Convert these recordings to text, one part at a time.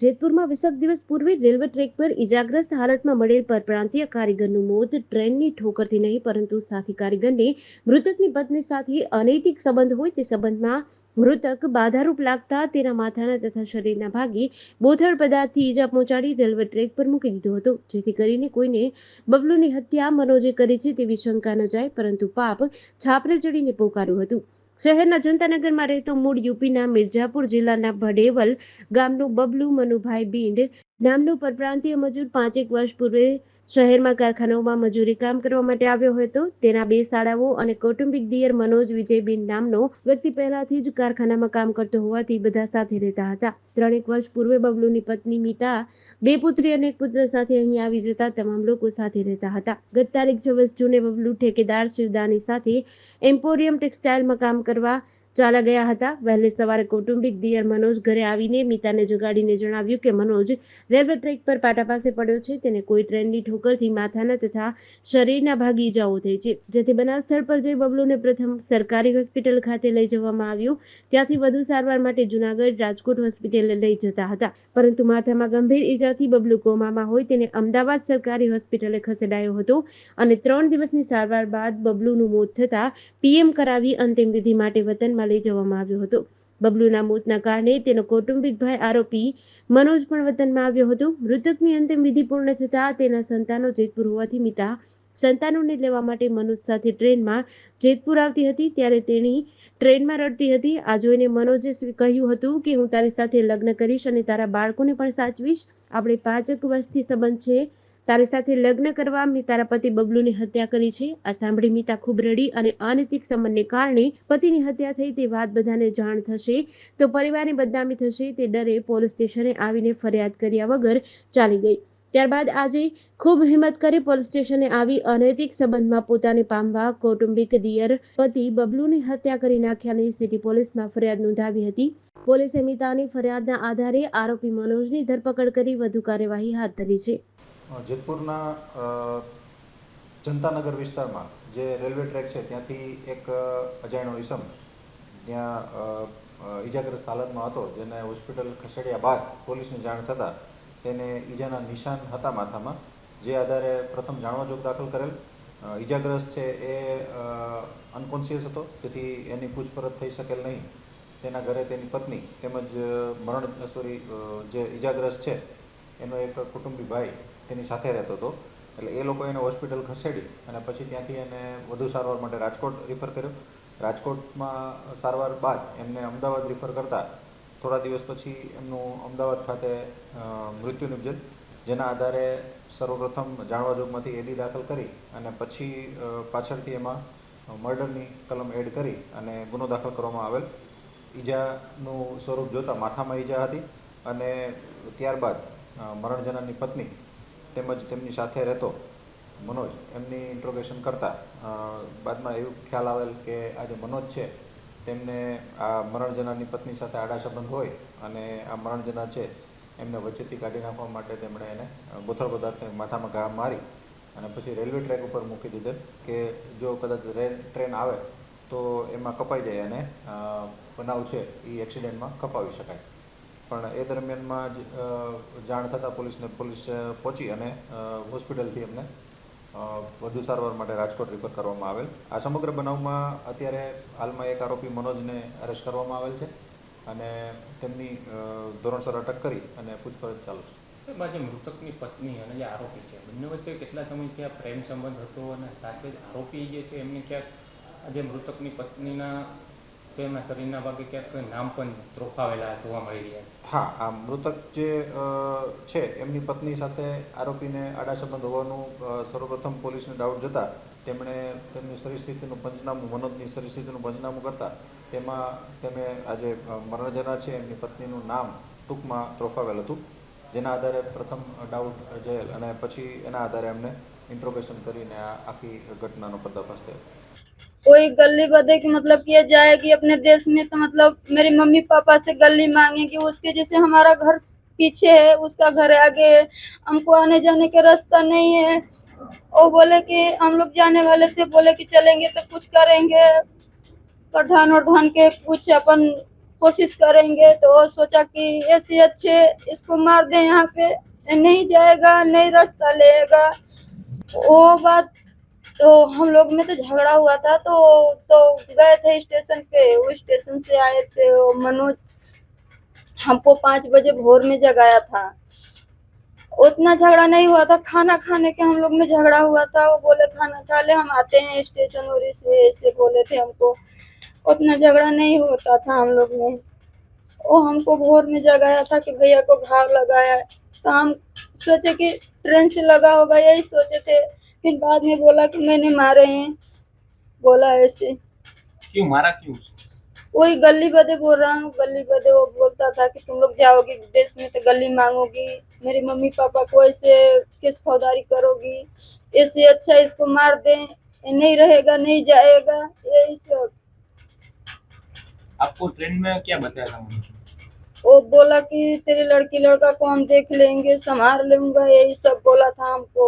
જેતપુરમાં વીસક દિવસ પૂર્વે railway track પર ઇજાગ્રસ્ત હાલતમાં મળેલ પરપ્રાંતીય કારીગરનું મોત, ટ્રેનની ઠોકરથી નહીં, પરંતુ સાથી કારીગરને મૃતકની પત્ની સાથે અનૈતિક સંબંધ હોય તે સંબંધમાં મૃતક બાધારૂપ લાગતા તેના માથાના તથા શરીરના ભાગે બોથળ પદાર્થથી ઈજા પહોંચાડી રેલવે ટ્રેક પર મૂકી દીધો હતો. જેથી કરીને કોઈને બબલુની હત્યા મનોજે કરી છે તેવી શંકા ન જાય, પરંતુ પાપ છાપરે ચડીને પોકાર્યું હતું. શહેરના જનતાનગરમાં રહેતો મૂળ યુપીના મિર્જાપુર જિલ્લાના ભડેવલ ગામનું બબલુ મનુભાઈ બિંડ નામનો પરપ્રાંતીય મજૂર પાંચેક વર્ષ પૂર્વે શહેરમાં કારખાનાઓમાં મજૂરી કામ કરવા માટે આવ્યો હતો. તેના બે શાળાઓ અને કૌટુંબિક દિયર મનોજ વિજયબેન નામનો વ્યક્તિ પહેલાથી જ કારખાનામાં કામ કરતો હોવાથી બધા સાથે રહેતા હતા. ત્રણેક વર્ષ પૂર્વે બબલુની પત્ની મીતા, બે પુત્રી અને એક પુત્ર સાથે અહીં આવી જતા તમામ લોકો સાથે રહેતા હતા. ગત તારીખ છવ્વીસ જૂને બબલુ ઠેકેદાર શિવદાની સાથે એમ્પોરિયમ ટેક્સટાઇલમાં કામ કરવા ચાલા ગયા હતા. વહેલી સવારે કૌટુંબિક દિયર મનોજ ઘરે આવીને મિતાને જગાડીને જણાવ્યું કે મનોજ રેલવે ટ્રેક પર પાટા પાસે પડ્યો છે. તેને કોઈ ટ્રેનની ઠોકરથી માથાના તથા શરીરના ભાગે ઈજાઓ થઈ છે. જેથી બનાસ સ્થળ પર જઈ બબલુને પ્રથમ સરકારી હોસ્પિટલ ખાતે લઈ જવામાં આવ્યું. ત્યાંથી વધુ સારવાર માટે જુનાગઢ રાજકોટ હોસ્પિટલે લઈ જતા હતા. પરંતુ માથામાં ગંભીર ઈજાથી બબલુ કોમામાં હોય તેને અમદાવાદ સરકારી હોસ્પિટલે ખસેડાયો હતો અને ત્રણ દિવસની સારવાર બાદ બબલુનું મોત થતાં પીએમ કરાવી અંતિમ વિધિ માટે વતનમાં લઈ જવામાં આવ્યો હતો. બબલુના મોતના કારણે તેનો કૌટુંબિક ભાઈ આરોપી મનોજ પણ વતનમાં આવ્યો હતો. મૃતકની અંતિમ વિધિ પૂર્ણ થતાં તેના સંતાનો જેતપુર હોવાથી મિતા સંતાનોને લેવા માટે મનોજ સાથે ટ્રેનમાં જેતપુર આવતી હતી, ત્યારે તેણી ટ્રેનમાં રડતી હતી. આ જોઈને મનોજે કહ્યું હતું કે, હું તારી સાથે લગ્ન કરીશ અને તારા બાળકોને પણ સાચવીશ. આપણે પાંચેક વર્ષથી સંબંધ છે. તારી સાથે લગ્ન કરવા મેં તારા પતિ બબલુની હત્યા કરી છે. આ સાંભળી મીતા ખૂબ રડી અને અનૈતિક સંબંધને કારણે પતિની હત્યા થઈ તે વાત બધાને જાણ થશે. તો પરિવારની બદનામી થશે તે ડરે પોલીસ સ્ટેશને આવીને ફરિયાદ કર્યા વગર ચાલી ગઈ. ત્યારબાદ આજે ખૂબ હિંમત કરી પોલીસ સ્ટેશને આવી અનૈતિક સંબંધમાં પોતાને પામવા કૌટુંબિક દિયર પતિ બબલુની હત્યા કરી નાખ્યાની સિટી પોલીસમાં ફરિયાદ નોંધાવી હતી. પોલીસે મિતાની ફરિયાદના આધારે આરોપી મનોજની ધરપકડ કરી વધુ કાર્યવાહી હાથ ધરી છે. જેતપુરના જનતાનગર વિસ્તારમાં જે રેલવે ટ્રેક છે, ત્યાંથી એક અજાણ્યો ઈસમ ત્યાં ઈજાગ્રસ્ત હાલતમાં હતો, જેને હોસ્પિટલ ખસેડ્યા બાદ પોલીસને જાણ થતાં તેને ઈજાના નિશાન હતા માથામાં, જે આધારે પ્રથમ જાણવાજોગ દાખલ કરેલ. ઈજાગ્રસ્ત છે એ અનકોન્શિયસ હતો જેથી એની પૂછપરછ થઈ શકેલ નહીં. તેના ઘરે તેની પત્ની તેમજ મરણ સોરી જે ઈજાગ્રસ્ત છે, એનો એક કુટુંબી ભાઈ તેની સાથે રહેતો હતો. એટલે એ લોકો એને હોસ્પિટલ ખસેડી અને પછી ત્યાંથી એને વધુ સારવાર માટે રાજકોટ રિફર કર્યો. રાજકોટમાં સારવાર બાદ એમને અમદાવાદ રિફર કરતા થોડા દિવસ પછી એમનું અમદાવાદ ખાતે મૃત્યુ નિપજેલ જેના આધારે સર્વપ્રથમ જાણવાજોગમાંથી એડી દાખલ કરી અને પછી પાછળથી એમાં મર્ડરની કલમ એડ કરી અને ગુનો દાખલ કરવામાં આવેલ. ઈજાનું સ્વરૂપ જોતાં માથામાં ઈજા હતી અને ત્યારબાદ અ, પત્ની તેમજ તેમની સાથે રહેતો મનોજ એમની ઇન્ટ્રોગેશન કરતા બાદમાં એવું ખ્યાલ આવેલ કે આ જે મનોજ છે, તેમને આ મરણ જનારની પત્ની સાથે આડા સંબંધ હોય અને આ મરણ જનાર છે, એમને વચ્ચેથી કાઢી નાખવા માટે તેમણે એને ગોથળ પદાર્થને માથામાં ઘા મારી અને પછી રેલવે ટ્રેક ઉપર મૂકી દીધેલ કે જો કદાચ ટ્રેન આવે તો એમાં કપાઈ જાય અને બનાવ છે એ એક્સિડન્ટમાં કપાવી શકાય. પણ એ દરમિયાનમાં જ જાણ થતાં પોલીસને પોલીસ પહોંચી અને હોસ્પિટલથી એમને વધુ સારવાર માટે રાજકોટ રિફર કરવામાં આવેલ. આ સમગ્ર બનાવમાં અત્યારે હાલમાં એક આરોપી મનોજને અરેસ્ટ કરવામાં આવેલ છે અને તેમની ધોરણસર અટક કરી અને પૂછપરછ ચાલુ છે. સાહેબ મૃતકની પત્ની અને જે આરોપી છે, બંને વચ્ચે કેટલા સમયથી આ પ્રેમ સંબંધ હતો અને સાથે જ આરોપી જે છે, એમને ક્યાંક આજે મૃતકની પત્નીના તો શરીરના ભાગે ક્યાંક નામ પણ જોવા મળી હા, આ મૃતક જે છે, એમની પત્ની સાથે આરોપીને આડા સંબંધ હોવાનું સર્વપ્રથમ પોલીસને ડાઉટ જતા તેમણે તેમની પરિસ્થિતિનું પંચનામું, મનોજની પરિસ્થિતિનું પંચનામું કરતા તેમાં તેમણે આજે મરણ જનાર છે. એમની પત્નીનું નામ ટૂંકમાં ત્રોફાવેલ હતું. જેના આધારે પ્રથમ ડાઉટ જયેલ અને પછી એના આધારે એમને ઇન્ટ્રોગેશન કરીને આ આખી ઘટનાનો પર્દાફાશ થયો. कोई गली बदे की मतलब किया जाएगी अपने देश में तो मतलब मेरी मम्मी पापा से गली मांगेगी उसके जैसे हमारा घर पीछे है, उसका घर आगे है, हमको आने जाने का रास्ता नहीं है। वो बोले कि हम लोग जाने वाले थे, बोले कि चलेंगे तो कुछ करेंगे। प्रधान वरधान के कुछ अपन कोशिश करेंगे तो वो सोचा कि ऐसे अच्छे इसको मार दें यहाँ पे, नहीं जाएगा, नहीं रास्ता लेगा। वो बात तो हम लोग में तो झगड़ा हुआ था तो तो गए थे स्टेशन पे वो स्टेशन से आए थे मनोज हमको पाँच बजे भोर में जगाया था। उतना झगड़ा नहीं हुआ था, खाना खाने के हम लोग में झगड़ा हुआ था, वो बोले, खाना खा ले, हम आते हैं स्टेशन और इसे ऐसे बोले थे हमको, उतना झगड़ा नहीं होता था हम लोग में। वो हमको भोर में जगाया था कि भैया को घाव लगाया तो हम सोचे कि ट्रेन से लगा होगा, यही सोचे थे। फिर बाद में बोला कि मैंने मारे हैं। बोला ऐसे। क्यों? मारा क्यों? वही गली बदे बोल रहा हूँ गली बदे वो बोलता था कि तुम लोग जाओगी देश में तो गली मांगोगी। मेरे मम्मी पापा को ऐसे किस फौदारी करोगी। ऐसे अच्छा इसको मार दे। नहीं रहेगा नहीं जाएगा। यही सब आपको ट्रेन में क्या बताया था वो बोला कि तेरे लड़की लड़का को हम देख लेंगे संभाल लूँगा यही सब बोला था हमको।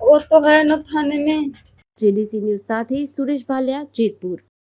वो तो है ना थाने में જેડીસી ન્યૂઝ સાથે સુરેશ ભાલિયા જેતપુર